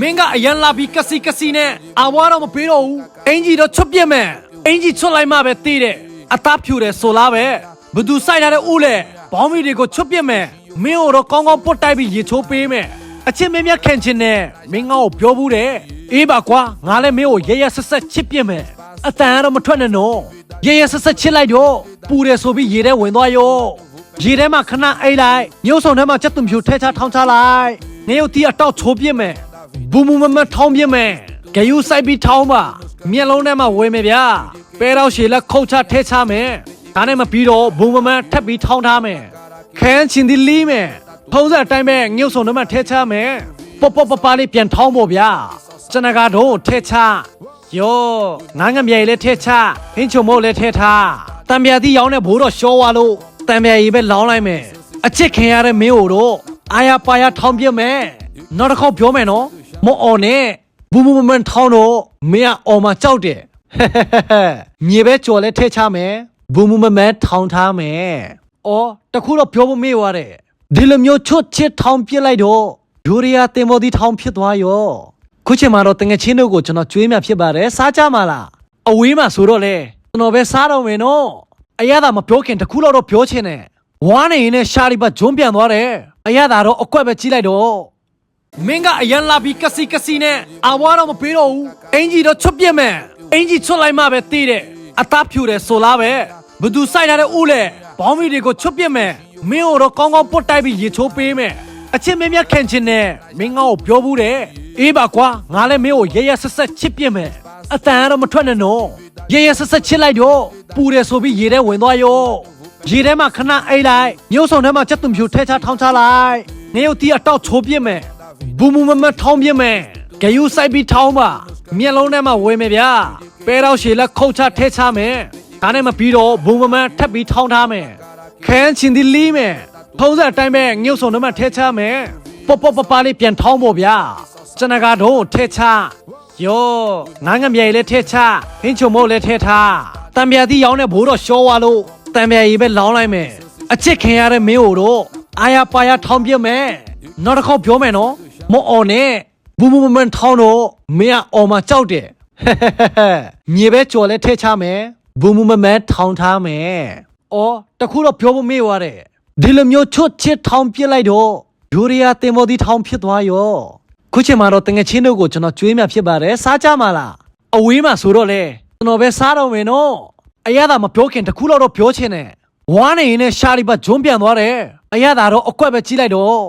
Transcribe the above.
မင်းကအရန်လာပြီးကစီကစီနဲ့အဝါတော့မပေးတော့ဘူးအင်ကြီးတော့ချွတ်ပြက်မယ်အင်ကြီးချွတ်လိုက်မှပဲတည်တယ်အသားဖြူတယ်ဆိုလားပဲဘသူစိုက်ထားတဲ့ဦးလေဘောင်းမီတွေကိုချွတ်ပြက်မယ်မင်းတို့တော့ကောင်းကောင်းပုတ်တိုက်ပြီးရေချိုးပေးမယ်အချင်းမင်းမြတ်ခင်ချင်းနဲ့မင်းငါ့ကိုပြောဘူးတဲ့အေးပါကွာငါလည်းမင်းကိုရရဆက်ဆက်ချစ်ပြက်မယ်အတန်ကတော့မထွက်နဲ့နော်ရရဆက်ဆက်ချစ်လိုက်တော့ပူတယ်ဆိုပြီးရေထဲဝင်သွားရောရေထဲမှာခဏအိတ်လိုက်ညှို့ဆောင်ထဲမှာချက်သွန်ဖြူထဲချထောင်းချလိုက်နေုပ်တီအတောက်ချိုးပြစ်မယ် ဘူမူမမထောင်းပြစ်မယ်ဂယူဆိုင်ပြီးထောင်းပါမျက်လုံးထဲမှာဝဲမယ်ဗျာပဲတော့ရှည်လက်ခုတ်ချထဲချမယ်ဒါနဲ့မပြီးတော့ဘူမမထပ်ပြီးထောင်းထားမယ်ခန်းချင်းဒီလီမယ်ဖုံးစက်အတိုင်းပဲညှို့ဆောင်ထဲမှာထဲချမယ်ပေါပေါပပလေးပြန်ထောင်းဖို့ဗျာစနကတော့ထဲချယောငါငမြေလည်းထဲချဟင်းချုံမို့လည်းထဲထားတံပြာတိရောင်းတဲ့ဘိုးတော့ရှော်သွားလို့တံမြာကြီးပဲလောင်းလိုက်မယ်အချစ်ခင်ရတဲ့မင်းကိုတော့အာရပါရထောင်းပြမယ်နောက်တစ်ခေါက်ပြောမယ်နော် မော်အော်နဲ့ဘူဘူမမန်ထောင်းတော့မင်းကအော်မှာကြောက်တယ်ဟဲဟဲဟဲဟဲမြေပဲကြော်လဲထဲချမယ်ဘူဘူမမန်ထောင်းထားမယ်အော်တခုတော့ပြောဖို့မေ့သွားတယ်ဒီလိုမျိုးချွတ်ချစ်ထောင်းပြစ်လိုက်တော့ယူရီးယားတင်မော်ဒီထောင်းဖြစ်သွားရောခုချိန်မှာတော့တငယ်ချင်းတို့ကိုကျွန်တော်ကြွေးမြဖြစ်ပါတယ်စားကြမှာလားအဝေးမှာဆိုတော့လေကျွန်တော်ပဲစားတော့မယ်နော်အရသာမပြောခင်တခုလောက်တော့ပြောချင်တယ်ဝါနေရင်နဲ့ရှာရီဘဂျွန်းပြန်သွားတယ်အရသာတော့အကွက်ပဲကြီးလိုက်တော့ မင်းကအရန်လာပြီးကစီကစီနဲ့အဝါတော့မပေးတော့ဘူးအင်ကြီးတော့ချွတ်ပြက်မယ်အင်ကြီးချွတ်လိုက်မှပဲတည်တယ်အသားဖြူတယ်ဆိုလားပဲဘသူစိုက်ထားတဲ့ဦးလေဘောင်းမီတွေကိုချွတ်ပြက်မယ်မင်းတို့တော့ကောင်းကောင်းပုတ်တိုက်ပြီးရေချိုးပေးမယ်အချင်းမင်းမြတ်ခင်ချင်းနဲ့မင်းငါ့ကိုပြောဘူးတဲ့အေးပါကွာငါလည်းမင်းကိုရရဆက်ဆက်ချစ်ပြက်မယ်အတန်ကတော့မထွက်နဲ့နော်ရရဆက်ဆက်ချစ်လိုက်တော့ပူတယ်ဆိုပြီးရေထဲဝင်သွားရောရေထဲမှာခဏအိတ်လိုက်ညှို့ဆောင်ထဲမှာချက်သွန်ဖြူထဲချထောင်းချလိုက်နေုပ်တီအတောက်ချိုးပြစ်မယ် ဘူမူမမထောင်းပြစ်မယ်ဂယူဆိုင်ပြီးထောင်းပါမျက်လုံးထဲမှာဝဲမယ်ဗျာပဲတော့ရှည်လက်ခုတ်ချထဲချမယ်ဒါနဲ့မပြီးတော့ဘူမမထပ်ပြီးထောင်းထားမယ်ခန်းချင်းဒီလီမယ်ဖုံးစက်အတိုင်းပဲညှို့ဆောင်ထဲမှာထဲချမယ်ပေါပေါပပလေးပြန်ထောင်းဖို့ဗျာစနကတော့ထဲချယောငါငမြေလည်းထဲချဟင်းချုံမို့လည်းထဲထားတံပြာတိရောင်းတဲ့ဘိုးတော့ရှောသွားလို့တံမြာကြီးပဲလောင်းလိုက်မယ်အချစ်ခင်ရတဲ့မင်းကိုတော့အာရပါရထောင်းပြမယ်နောက်တစ်ခေါက်ပြောမယ်နော် မော်အော်နဲ့ဘူဘူမမန်ထောင်းတော့မင်းကအော်မှာကြောက်တယ်ဟဲဟဲဟဲဟဲမြေပဲကြော်လဲထဲချမယ်ဘူဘူမမန်ထောင်းထားမယ်အော်တခုတော့ပြောဖို့မေ့သွားတယ်ဒီလိုမျိုးချွတ်ချစ်ထောင်းပြစ်လိုက်တော့ယူရီးယားတင်မော်ဒီထောင်းဖြစ်သွားရောခုချိန်မှာတော့တငယ်ချင်းတို့ကိုကျွန်တော်ကြွေးမြဖြစ်ပါတယ်စားကြမှာလားအဝေးမှာဆိုတော့လေကျွန်တော်ပဲစားတော့မယ်နော်အရသာမပြောခင်တခုလောက်တော့ပြောချင်တယ်ဝါနေရင်နဲ့ရှာရီဘဂျွန်းပြန်သွားတယ်အရသာတော့အကွက်ပဲကြီးလိုက်တော့